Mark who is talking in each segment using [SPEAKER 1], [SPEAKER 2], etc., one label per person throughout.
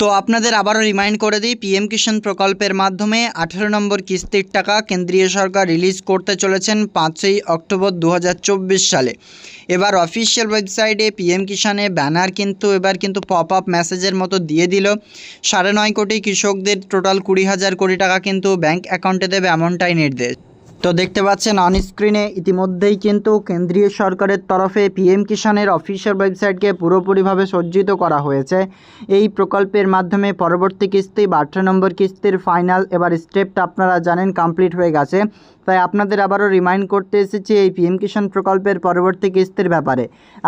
[SPEAKER 1] তো আপনাদের আবারও রিমাইন্ড করে দিই পিএম কিষাণ প্রকল্পের মাধ্যমে আঠেরো নম্বর কিস্তির টাকা কেন্দ্রীয় সরকার রিলিজ করতে চলেছেন পাঁচই অক্টোবর দু হাজার চব্বিশ সালে। এবার অফিসিয়াল ওয়েবসাইটে পিএম কিষাণে ব্যানার কিন্তু, এবার কিন্তু পপ আপ মেসেজের মতো দিয়ে দিল। সাড়ে নয় কোটি কৃষকদের টোটাল কুড়ি হাজার কোটি টাকা কিন্তু ব্যাংক অ্যাকাউন্টে দেবে এমনটাই নির্দেশ। তো দেখতে পাচ্ছেন অন স্ক্রিনে ইতিমধ্যেই কিন্তু কেন্দ্রীয় সরকারের তরফে পিএম কিষাণের অফিসিয়াল ওয়েবসাইটকে পুরোপুরিভাবে সজ্জিত করা হয়েছে। এই প্রকল্পের মাধ্যমে পরবর্তী কিস্তি বা আঠারো নম্বর কিস্তির ফাইনাল এবার স্টেপটা আপনারা জানেন কমপ্লিট হয়ে গেছে। তাই আপনাদের আবারও রিমাইন্ড করতে এসেছি এই পিএম কিষাণ প্রকল্পের পরবর্তী কিস্তির ব্যাপারে।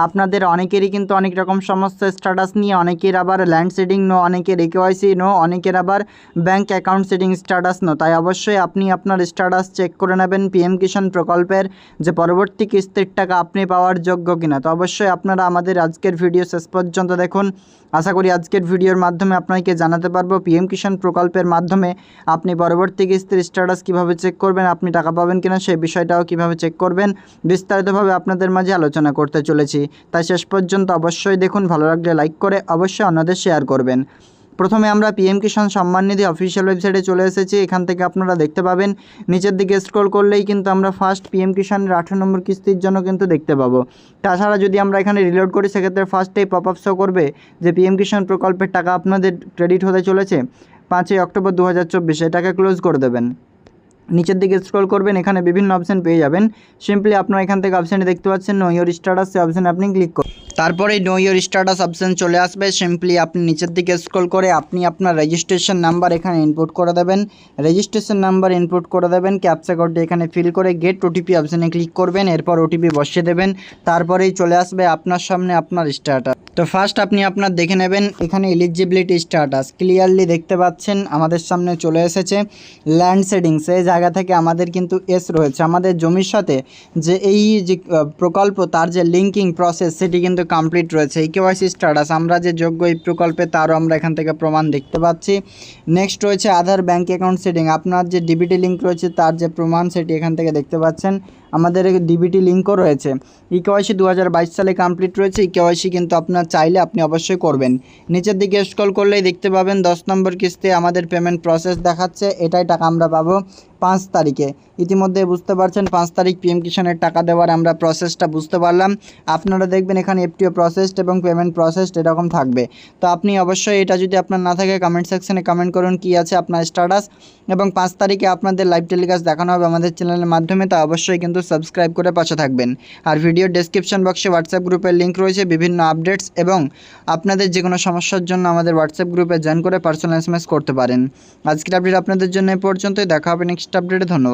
[SPEAKER 1] আপনাদের অনেকেরই কিন্তু অনেক রকম সমস্যা স্ট্যাটাস নিয়ে, অনেকের আবার ল্যান্ড সেডিং নো অনেকের একেওয়াইসি নো অনেকের আবার bank account seeding status no তাই অবশ্যই আপনি আপনার স্ট্যাটাস চেক করে নেবেন পিএম কিষাণ প্রকল্পের যে পরবর্তী কিস্তির টাকা আপনি পাওয়ার যোগ্য কিনা। তো অবশ্যই আপনারা আমাদের আজকের ভিডিও শেষ পর্যন্ত দেখুন। আশা করি আজকের ভিডিওর মাধ্যমে আপনাকে জানাতে পারব পিএম কিষাণ প্রকল্পের মাধ্যমে আপনি পরবর্তী কিস্তির স্ট্যাটাস কীভাবে চেক করবেন, আপনি টাকা পাবেন কিনা সেই বিষয়টাও কীভাবে চেক করবেন, বিস্তারিতভাবে আপনাদের মাঝে আলোচনা করতে চলেছি। তাই শেষ পর্যন্ত অবশ্যই দেখুন, ভালো লাগলে লাইক করে অবশ্যই অন্যদের শেয়ার করবেন। প্রথমে আমরা পিএম কিষাণ সম্মান নিধি অফিসিয়াল ওয়েবসাইটে চলে এসেছি। এখান থেকে আপনারা দেখতে পাবেন। নিচের দিকে স্ক্রল করলেই কিন্তু আমরা ফার্স্ট পিএম কিষাণের আঠেরো নম্বর কিস্তির জন্য কিন্তু দেখতে পাবো। তাছাড়া যদি আমরা এখানে রিলোড করি, সেক্ষেত্রে ফার্স্টেই পপ আপ শো করবে যে পিএম কিষাণ প্রকল্পের টাকা আপনাদের ক্রেডিট হতে চলেছে পাঁচই অক্টোবর দু হাজার এটাকে ক্লোজ করে দেবেন। নিচের দিকে স্ক্রল করবেন, এখানে বিভিন্ন অপশান পেয়ে যাবেন। সিম্পলি আপনারা এখান থেকে অপশানটি দেখতে পাচ্ছেন নো ইয়োর স্ট্যাটাস সেই অপশানে আপনি ক্লিক করুন। তারপরে নো ইয়োর স্ট্যাটাস অপশান চলে আসবে। সিম্পলি আপনি নিচের দিকে স্ক্রল করে আপনি আপনার রেজিস্ট্রেশন নাম্বার এখানে ইনপুট করে দেবেন। রেজিস্ট্রেশন নাম্বার ইনপুট করে দেবেন। ক্যাপচা কোডটি এখানে ফিল করে গেট ওটিপি অপশানে ক্লিক করবেন। এরপর ওটিপি বসিয়ে দেবেন। তারপরেই চলে আসবে আপনার সামনে আপনার স্ট্যাটাস তো ফার্স্ট আপনি আপনার দেখে নেবেন, এখানে এলিজিবিলিটি স্ট্যাটাস ক্লিয়ারলি দেখতে পাচ্ছেন, আমাদের সামনে চলে এসেছে ল্যান্ড সেডিংস এই জায়গা থেকে আমাদের কিন্তু এস রয়েছে। আমাদের জমির সাথে যে এই যে প্রকল্প, তার যে লিঙ্কিং প্রসেস সেটি কিন্তু কমপ্লিট রয়েছে। এই কেওয়াইসি স্ট্যাটাস আমরা যে যোগ্য এই প্রকল্পে, তারও আমরা এখান থেকে প্রমাণ দেখতে পাচ্ছি। নেক্সট রয়েছে আধার ব্যাঙ্ক অ্যাকাউন্ট সেটিং আপনার যে ডিবিটি লিঙ্ক রয়েছে, তার যে প্রমাণ, সেটি এখান থেকে দেখতে পাচ্ছেন। আমাদের ডিবিটি লিঙ্কও রয়েছে। ই কেওয়াইসি দু সালে কমপ্লিট রয়েছে। ই কেওয়াইসি কিন্তু আপনার চাইলে আপনি অবশ্যই করবেন। নিচের দিকে স্ক্রল করলেই দেখতে পাবেন, দশ নম্বর কিস্তি আমাদের পেমেন্ট প্রসেস দেখাচ্ছে, এটাই টাকা আমরা পাবো পাঁচ তারিখে। ইতিমধ্যে বুঝতে পারছেন, পাঁচ তারিখ পিএম কিষাণের টাকা দেওয়ার আমরা প্রসেসটা বুঝতে পারলাম। আপনারা দেখবেন এখানে এফটিও প্রসেসড এবং পেমেন্ট প্রসেসড এরকম থাকবে। তো আপনি অবশ্যই এটা যদি আপনার না থাকে কমেন্ট সেকশনে কমেন্ট করুন কী আছে আপনার স্ট্যাটাস এবং পাঁচ তারিখে আপনাদের লাইভ টেলিকাস্ট দেখানো হবে আমাদের চ্যানেলের মাধ্যমে, তা অবশ্যই কিন্তু সাবস্ক্রাইব করে পাশে থাকবেন। আর ভিডিও ডেসক্রিপশন বক্সে হোয়াটসঅ্যাপ গ্রুপের লিঙ্ক রয়েছে, বিভিন্ন আপডেটস এবং আপনাদের যে কোনো সমস্যার জন্য আমাদের হোয়াটসঅ্যাপ গ্রুপে জয়েন করে পার্সোনাল এস করতে পারেন। আজকের আপডেট আপনাদের জন্য এ পর্যন্তই। দেখা হবে নেক্সট আপডেটে ধন্যবাদ।